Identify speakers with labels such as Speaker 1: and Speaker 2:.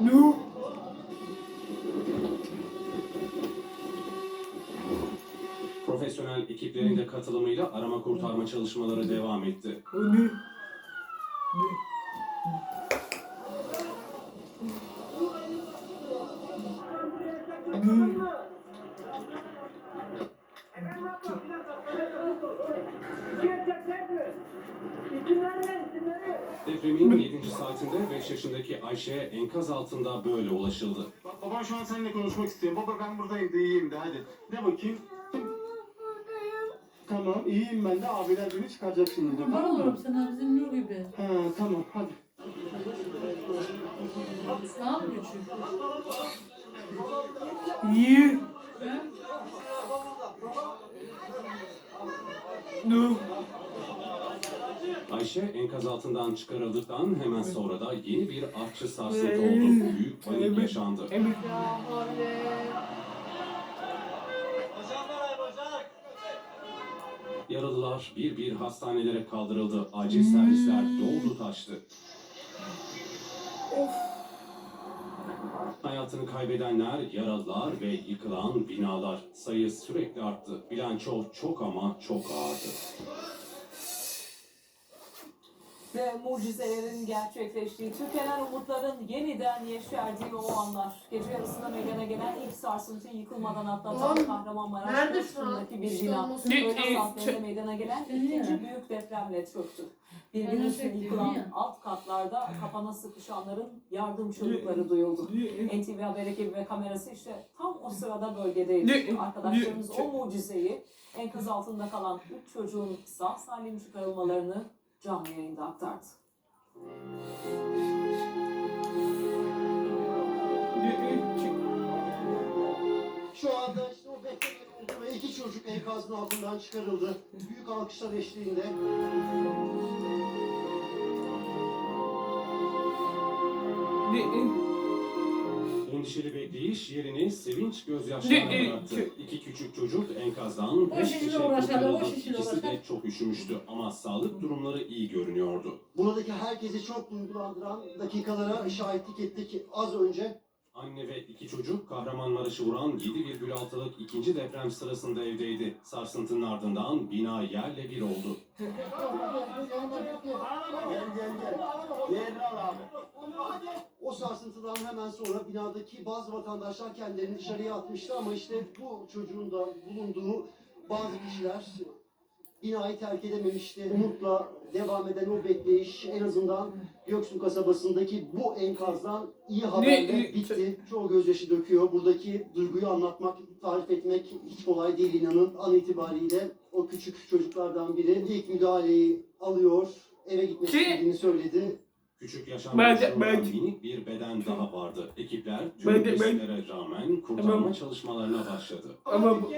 Speaker 1: No.
Speaker 2: Profesyonel ekiplerin de katılımıyla arama kurtarma çalışmaları devam etti.
Speaker 1: Ne? Ne? Ne?
Speaker 2: Depremin 7. saatinde 5 yaşındaki Ayşe'ye enkaz altında böyle ulaşıldı.
Speaker 3: Bak baban şu an seninle konuşmak istiyor. Baba ben buradayım de iyiyim de hadi. De bakayım. Tamam iyiyim ben de abiler beni çıkaracak şimdi de. Tamam
Speaker 4: olurum sana bizim Nur gibi.
Speaker 3: He tamam hadi.
Speaker 4: Sağ mı küçük?
Speaker 1: İyi.
Speaker 4: He?
Speaker 1: No.
Speaker 2: Ayşe enkaz altından çıkarıldıktan hemen sonra da yeni bir artçı sarsıntı oldu. Büyük panik yaşandı.
Speaker 4: Ya havle.
Speaker 2: Yaralılar bir bir hastanelere kaldırıldı. Acil servisler doldu taştı. Hayatını kaybedenler, yaralılar ve yıkılan binalar sayı sürekli arttı. Bilanço çok ama çok ağırdı.
Speaker 5: Ve mucizelerin gerçekleştiği, tükenen umutların yeniden yeşerdiği o anlar. Gece yarısında meydana gelen ilk sarsıntıyı yıkılmadan atlatan Kahramanmaraş üstündeki bir bina.
Speaker 4: olması-
Speaker 1: Ne-
Speaker 5: Öğlen
Speaker 1: e,
Speaker 5: saatlerinde meydana gelen ikinci büyük depremle çöktü.
Speaker 4: De
Speaker 5: üstüne yıkılan alt katlarda kapana sıkışanların yardım çığlıkları duyuldu. NTV Haber ekibi ve kamerası işte tam o sırada bölgedeydi. Arkadaşlarımız o mucizeyi enkaz altında kalan üç çocuğun sağ salim çıkarılmalarını canlı yayında aktardı.
Speaker 6: Şu anda işte o beklenen oldu ve iki çocuk enkazın altından çıkarıldı. Büyük alkışlar eşliğinde.
Speaker 1: Ne?
Speaker 2: Endişeli bekleyiş yerini sevinç gözyaşlarına
Speaker 1: Ne- e,
Speaker 2: bıraktı. İki küçük çocuk enkazdan
Speaker 4: Boş
Speaker 2: beş
Speaker 4: işle
Speaker 2: kişi
Speaker 4: uğraşalım,
Speaker 2: kurtarıldı.
Speaker 4: boş işle
Speaker 2: İkisi de
Speaker 4: uğraşalım.
Speaker 2: çok üşümüştü ama sağlık durumları iyi görünüyordu.
Speaker 6: Buradaki herkesi çok duygulandıran dakikalara şahitlik ettik az önce.
Speaker 2: Anne ve iki çocuk Kahramanmaraş'ı vuran 7,6'lık ikinci deprem sırasında evdeydi. Sarsıntının ardından bina yerle bir oldu.
Speaker 6: Gel gel gel. Yerini al abi. Sarsıntıdan hemen sonra binadaki bazı vatandaşlar kendilerini dışarıya atmıştı ama işte bu çocuğun da bulunduğu bazı kişiler binayı terk edememişti. Umutla devam eden o bekleyiş en azından Göksu kasabasındaki bu enkazdan iyi haberle
Speaker 1: Ne-
Speaker 6: bitti. Çoğu gözyaşı döküyor. Buradaki duyguyu anlatmak, tarif etmek hiç kolay değil inanın. An itibariyle o küçük çocuklardan biri ilk müdahaleyi alıyor. Eve gitmek istediğini söyledi.
Speaker 2: Küçük yaşam
Speaker 1: Ben de-
Speaker 2: koşulunda
Speaker 1: ben de-
Speaker 2: minik bir beden daha vardı. Ekipler tüm risklere rağmen kurtarma çalışmalarına başladı.
Speaker 1: Ama bu-